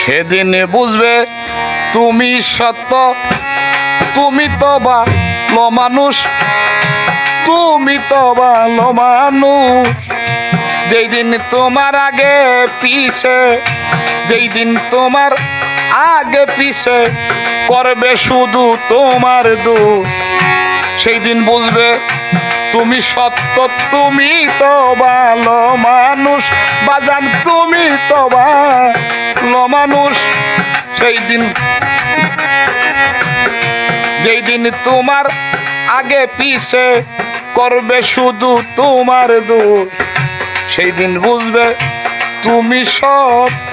সেদিন বুঝবে তুমি সত্য, তুমি তো ভালো মানুষ তুমি তো ভালো মানুষ যেই দিন তোমার আগে পিছে, যেই দিন তোমার আগে পিছে, করবে শুধু তোমার দোষ। সেই দিন বুঝবে তুমি সত্য, তুমি তো ভালো মানুষ। বাজান, তুমি তো ভালো মানুষ। সেই দিন, যেই দিন তোমার আগে পিছে করবে শুধু তোমার দোষ। সেই দিন বুঝবে তুমি সত্য।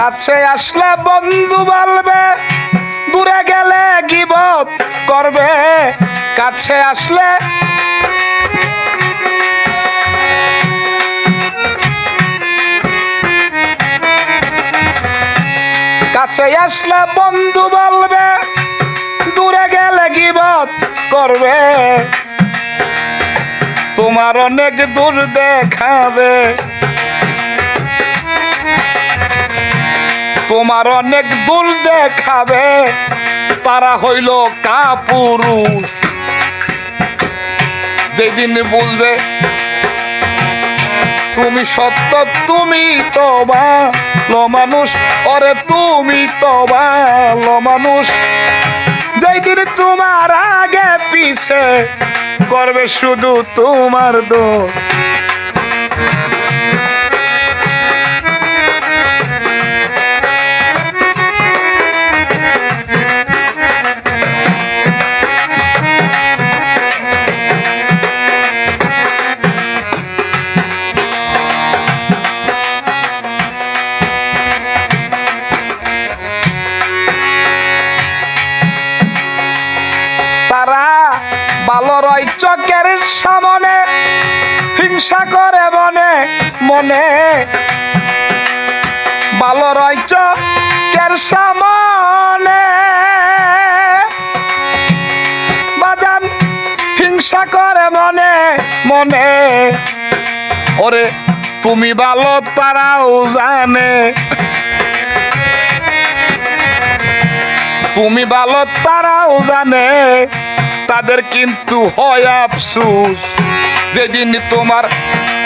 কাছে আসলে বন্ধু বলবে দূরে গেলে গিবত করবে। কাছে আসলে কাছে আসলে বন্ধু বলবে দূরে গেলে গিবত করবে। তোমার অনেক দূর দেখাবে তোমার অনেক দূর দেখাবে। তারা হইল কাপুরুষ। যেদিন বুঝবে তুমি সত্য, তুমি তো ভালো মানুষ, ওরে তুমি তো ভালো মানুষ, যেদিন তোমার আগে পিছে, করবে শুধু তোমার দোষ। সামনে হিংসা করে মনে মনে। ভালো রয় চকের সামনে। বাজান, হিংসা করে মনে মনে। ওরে, তুমি ভালো তারাও জানে। তুমি ভালো তারাও জানে, তাদের কিন্তু হয় আফসুস। যেদিন তোমার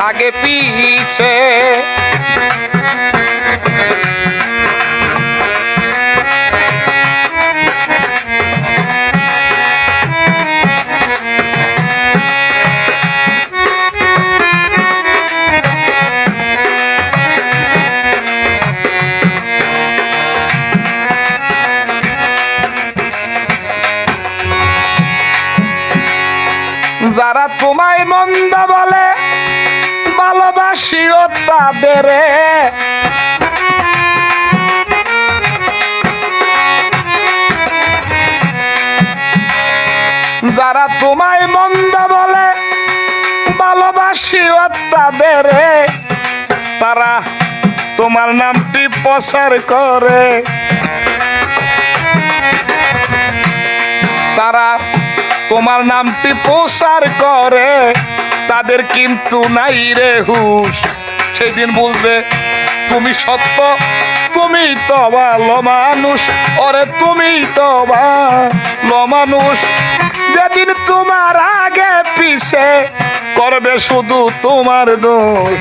আগে পিছে। যারা তোমায় মন্দ বলে, ভালোবাসিও তাদের। যারা তোমায় মন্দ বলে, ভালোবাসিও তাদের। তারা তোমার নামটি প্রচার করে। তারা তোমার নামটি প্রচার করে, তাদের কিন্তু নাই রে হুশ। সেদিন বলবে, তুমি সত্য, তুমি তো ভালো মানুষ, ওরে তুমি তো ভালো মানুষ। যেদিন তোমার আগে পিছে, করবে শুধু তোমার দোষ।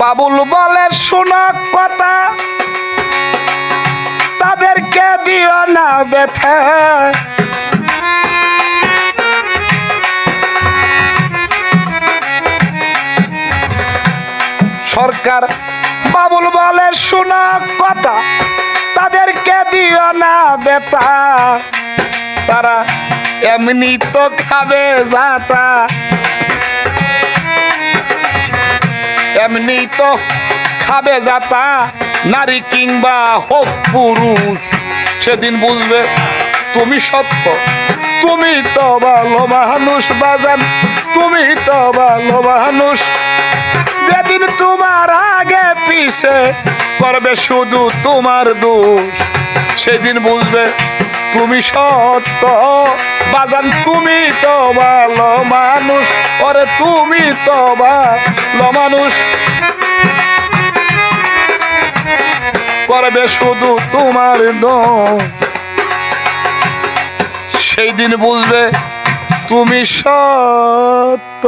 বাবুল বলে শোনা কথা। তাদেরকে দিও না ব্যথা সরকার বাবুল বলে শোনা কথা, তাদেরকে দিও না বেতা তারা এমনি তো খাবে যাতা। এমনি তো খাবে যাতা, নারী কিংবা হোক পুরুষ, সেদিন বুঝবে তুমি সত্য। তুমি তো ভালো মানুষ, বাজান, তুমি তো ভালো মানুষ। যেদিন তোমার আগে পিছে করবে শুধু তোমার দোষ, সেদিন বুঝবে তুমি সত্য। বাজান, তুমি তো ভালো মানুষ, ওরে তুমি তো ভালো মানুষ। করবে শুধু তোমার দম। সেই দিন বুঝবে তুমি সত্য।